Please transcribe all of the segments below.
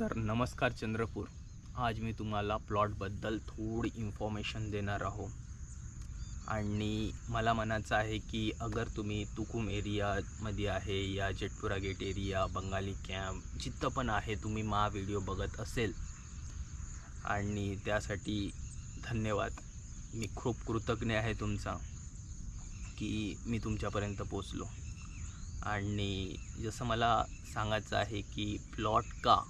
तर नमस्कार चंद्रपूर. आज मी तुम्हाला प्लॉटबद्दल थोडी इन्फॉर्मेशन देणार आहो आणि मला म्हणायचं आहे की अगर तुम्ही तुकुम एरियामध्ये आहे या Jetpura gate area Bengali camp जिथं पण आहे तुम्ही मा व्हिडिओ बघत असेल. आणि त्यासाठी धन्यवाद. मी खूप कृतज्ञ आहे तुमचा की मी तुमच्यापर्यंत पोचलो आणि जसं मला सांगायचं आहे की प्लॉट का?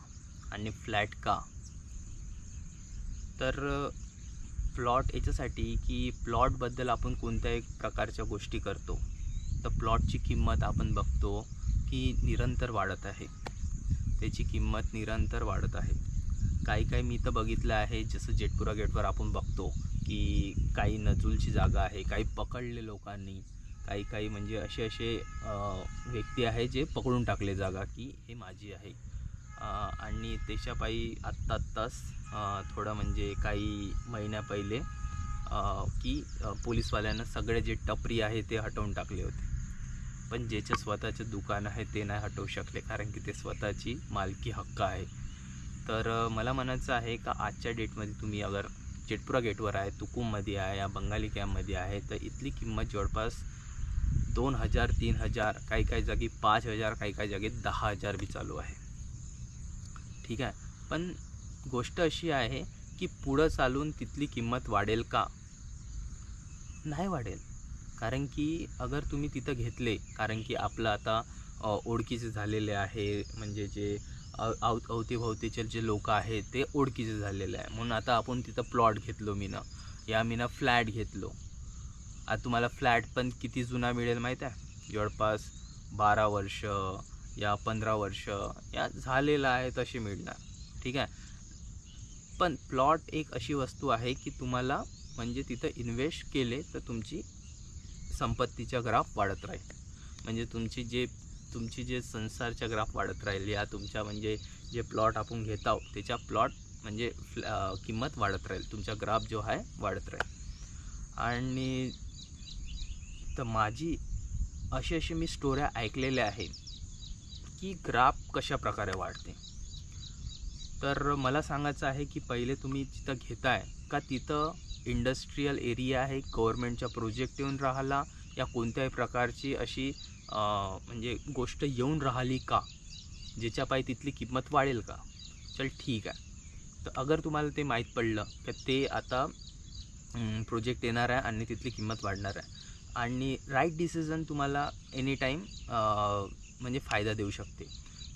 आणि फ्लॅट का? तर प्लॉट याच्यासाठी की प्लॉटबद्दल आपण कोणत्याही प्रकारच्या गोष्टी करतो. तर प्लॉटची किंमत आपण बघतो की निरंतर वाढत आहे. त्याची किंमत निरंतर वाढत आहे. काही काही मी तर बघितलं आहे जसं जेटपुरा गेटवर आपण बघतो की काही नजूलची जागा आहे काही पकडले लोकांनी. काही काही म्हणजे असे असे व्यक्ती आहे जे पकडून टाकले जागा की हे माझी आहे. आणि त्याच्यापायी आत्ता आत्ताच थोडं म्हणजे काही महिन्या पहिले की पोलीसवाल्यानं सगळे जे टपरी आहे ते हटवून टाकले होते. पण ज्याचे स्वतःचे दुकान आहे ते नाही हटवू शकले कारण की ते स्वतःची मालकी हक्क आहे. तर मला म्हणायचं आहे का आजच्या डेटमध्ये तुम्ही अगर जेटपुरा गेटवर आहे तुकुममध्ये आहे या बंगाली कॅम्पमध्ये आहे तर इथली किंमत जवळपास दोन हजार तीन हजार काही काही जागी पाच हजार काही काही जागी दहा हजार बी चालू आहे. ठीक आहे. पण गोष्ट अशी आहे की पुढं चालून तिथली किंमत वाढेल का? नाही वाढेल. कारण की अगर तुम्ही तिथं घेतले कारण की आपलं आता ओळखीचे झालेले आहे म्हणजे जे अव अव- अवतीभोवतीचे जे लोक आहेत ते ओळखीचे झालेले आहे. म्हणून आता आपण तिथं प्लॉट घेतलो मीनं. या मीनं फ्लॅट घेतलो. आता तुम्हाला फ्लॅट पण किती जुना मिळेल माहीत आहे? जवळपास बारा वर्ष या पंधरा वर्ष या झालेलं आहे तसे मिळणार. ठीक आहे? पण प्लॉट एक अशी वस्तू आहे की तुम्हाला म्हणजे तिथं इन्व्हेस्ट केले तर तुमची संपत्तीचा ग्राफ वाढत राहील. म्हणजे तुमची जे तुमची जे संसारच्या ग्राफ वाढत राहील या तुमच्या म्हणजे जे प्लॉट आपण घेत आहोत त्याच्या प्लॉट म्हणजे किंमत वाढत राहील. तुमचा ग्राफ जो आहे वाढत राहील. आणि तर माझी अशी अशी मी स्टोऱ्या ऐकलेल्या आहे. की ग्राफ कशा प्रकारे वाढते? तर मला सांगायचं आहे की पहिले तुम्ही जिथं घेताय का तिथं इंडस्ट्रीयल एरिया आहे गव्हर्मेंटच्या प्रोजेक्ट येऊन राहिला या कोणत्याही प्रकारची अशी म्हणजे गोष्ट येऊन राहिली का? ज्याच्या पायी तिथली किंमत वाढेल का? चल ठीक आहे. तर अगर तुम्हाला ते माहीत पडलं तर ते आता प्रोजेक्ट येणार आहे आणि तिथली किंमत वाढणार आहे. आणि राईट डिसिजन तुम्हाला एनी टाईम म्हणजे फायदा देऊ शकते.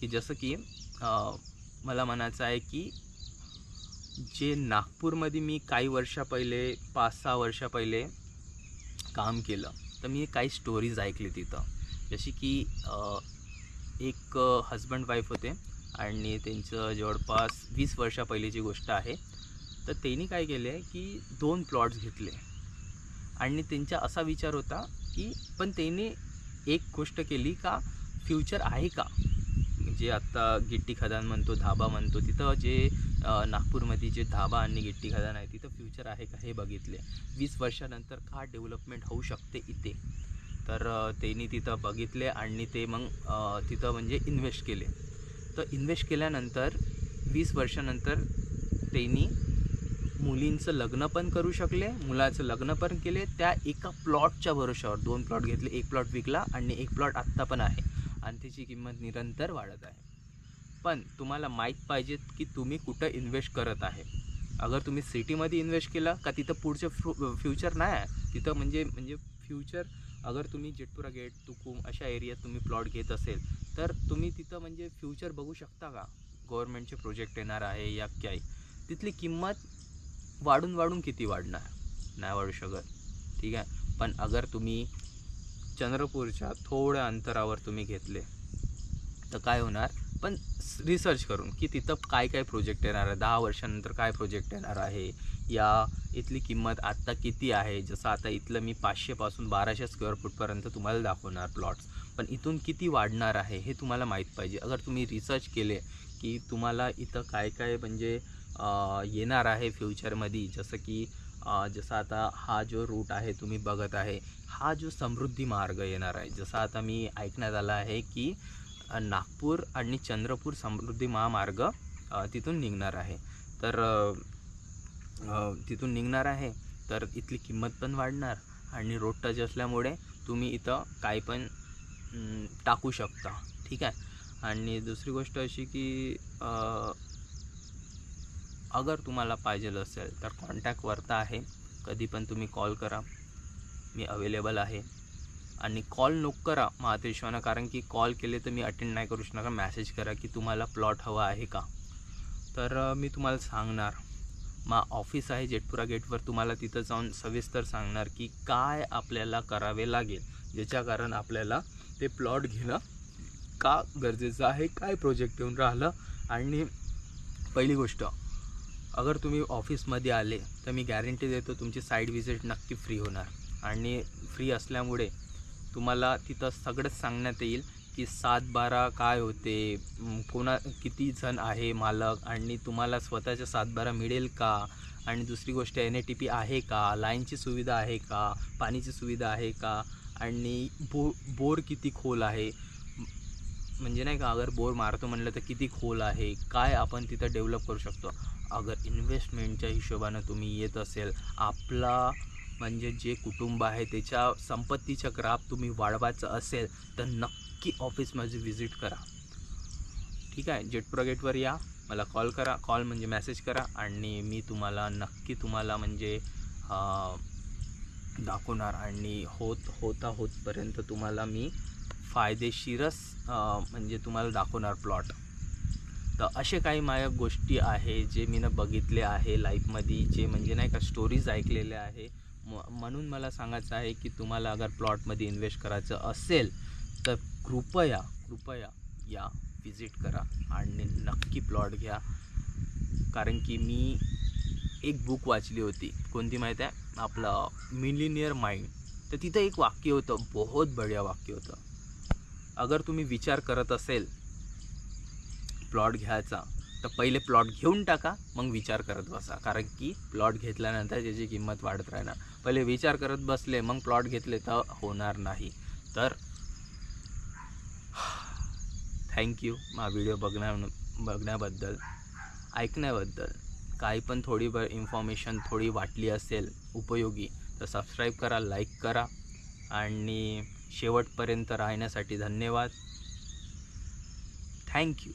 की जसं की मला म्हणायचं आहे की जे नागपूरमध्ये मी काही वर्षा पहिले पाच सहा वर्षा पहिले काम केलं तर मी काही स्टोरीज ऐकली तिथं. जशी की एक हजबंड वाईफ होते आणि त्यांचं जवळपास वीस वर्षा पहिलीची गोष्ट आहे. तर त्यांनी काय केले की दोन प्लॉट्स घेतले. आणि त्यांचा असा विचार होता की पण त्यांनी एक गोष्ट केली का फ्युचर आहे का? म्हणजे जे आत्ता गिट्टी खदान म्हणतो धाबा म्हणतो तिथं जे नागपूरमध्ये जे धाबा आणि गिट्टी खदान आहे तिथं फ्युचर आहे का हे बघितले वीस वर्षानंतर का डेव्हलपमेंट होऊ शकते इथे? तर त्यांनी तिथं बघितले आणि ते मग तिथं म्हणजे इन्व्हेस्ट केले. तर इन्व्हेस्ट केल्यानंतर वीस वर्षानंतर त्यांनी मुलींचं लग्न पण करू शकले मुलाचं लग्न पण केले त्या एका प्लॉटच्या भरोशावर दोन प्लॉट घेतले एक प्लॉट विकला आणि एक प्लॉट आत्ता पण आहे. आणि त्याची किंमत निरंतर वाढत आहे. पण तुम्हाला माहीत पाहिजे की तुम्ही कुठं इन्व्हेस्ट करत आहे. अगर तुम्ही सिटीमध्ये इन्व्हेस्ट केला का तिथं पुढचं फ्रू फ्युचर नाही आहे तिथं म्हणजे म्हणजे फ्युचर अगर तुम्ही जेटपुरा गेट तुकुम अशा एरियात तुम्ही प्लॉट घेत असेल तर तुम्ही तिथं म्हणजे फ्युचर बघू शकता का? गव्हर्नमेंटचे प्रोजेक्ट येणार आहे या काय तिथली किंमत वाढून वाढून किती वाढणार? नाही वाढू शकत. ठीक आहे? पण अगर तुम्ही चंद्रपूरच्या थोड्या अंतरावर तुम्ही घेतले. तर काय होणार? पण रिसर्च करून की तिथं काय काय प्रोजेक्ट येणार आहे? दहा वर्षानंतर काय प्रोजेक्ट येणार आहे? या इथली किंमत आत्ता किती आहे? जसं आता इथलं मी पाचशेपासून बाराशे स्क्वेअर फूटपर्यंत तुम्हाला दाखवणार प्लॉट्स पण इथून किती वाढणार आहे हे तुम्हाला माहीत पाहिजे. अगर तुम्ही रिसर्च केले की तुम्हाला इथं काय काय म्हणजे येणार आहे फ्युचरमध्ये जसं की जसं आता हा जो रूट आहे तुम्ही बघत आहे हा जो समृद्धी मार्ग येणार आहे. जसं आता मी ऐकण्यात आलं आहे की नागपूर आणि चंद्रपूर समृद्धी महामार्ग तिथून निघणार आहे. तर तिथून निघणार आहे तर इथली किंमत पण वाढणार आणि रोड टच असल्यामुळे तुम्ही इथं काय पण टाकू शकता. ठीक आहे? आणि दुसरी गोष्ट अशी की अगर तुम्हाला पाहिजे असेल तर कॉन्टॅक्ट वरता आहे. कधी पण तुम्ही कॉल करा. मी अवेलेबल आहे. आणि कॉल नको करा महातेश्वरांना कारण की कॉल केले तर मी अटेंड नाही करू शकणार. मॅसेज करा की तुम्हाला प्लॉट हवा आहे का? तर मी तुम्हाला सांगणार. मा ऑफिस आहे जेटपुरा गेटवर. तुम्हाला तिथं जाऊन सविस्तर सांगणार की काय आपल्याला करावे लागेल. ज्याच्या कारण आपल्याला ते प्लॉट घेणं का गरजेचं आहे काय प्रोजेक्ट येऊन राहिलं. आणि पहिली गोष्ट अगर तुम्ही ऑफिसमध्ये आले तर मी गॅरंटी देतो तुमची साईड विजिट नक्की फ्री होणार. आणि फ्री असल्यामुळे तुम्हाला तिथं सगळंच सांगण्यात येईल की सात बारा काय होते कोणा किती जण आहे मालक आणि तुम्हाला स्वतःच्या सात बारा मिळेल का? आणि दुसरी गोष्ट एन ए टी पी आहे का? लाईनची सुविधा आहे का? पाणीची सुविधा आहे का? आणि बो बोर किती खोल आहे? म्हणजे नाही का अगर बोर मारतो म्हणलं तर किती खोल आहे? काय आपण तिथं डेव्हलप करू शकतो? अगर इन्व्हेस्टमेंटच्या हिशोबानं तुम्ही येत असेल आपला म्हणजे जे कुटुंब आहे त्याच्या संपत्तीचा ग्राफ तुम्ही वाढवायचं असेल तर नक्की ऑफिसमध्ये व्हिजिट करा. ठीक आहे? जेटप्रो गेटवर या. मला कॉल करा. कॉल म्हणजे मेसेज करा आणि मी तुम्हाला नक्की तुम्हाला म्हणजे दाखवणार आणि होत होता होतपर्यंत तुम्हाला मी फायदेशीरच म्हणजे तुम्हाला दाखवणार प्लॉट तर असे काही माझ्या गोष्टी आहे जे मी बघितले आहे लाईफमध्ये जे म्हणजे नाही का स्टोरीज ऐकलेल्या आहे. म म्हणून मला सांगायचं आहे की तुम्हाला अगर प्लॉटमध्ये इन्व्हेस्ट करायचं असेल तर कृपया कृपया या विजिट करा आणि नक्की प्लॉट घ्या. कारण की मी एक बुक वाचली होती. कोणती माहीत आहे? आपलं मिलिनियर माइंड तर तिथं एक वाक्य होतं बहुत बढिया वाक्य होतं. अगर तुम्ही विचार करत असेल प्लॉट घ्यायचा तर पहिले प्लॉट घेऊन टाका मग विचार करत बसा. कारण की प्लॉट घेतल्यानंतर त्याची किंमत वाढत राहणार. पहिले विचार करत बसले मग प्लॉट घेतले तर होणार नाही. तर थँक्यू हा व्हिडिओ बघण्या बघण्याबद्दल ऐकण्याबद्दल. काही पण थोडी ब इन्फॉर्मेशन थोडी वाटली असेल उपयोगी तर सबस्क्राईब करा लाईक करा. आणि शेवटपर्यंत राहण्यासाठी धन्यवाद. थँक्यू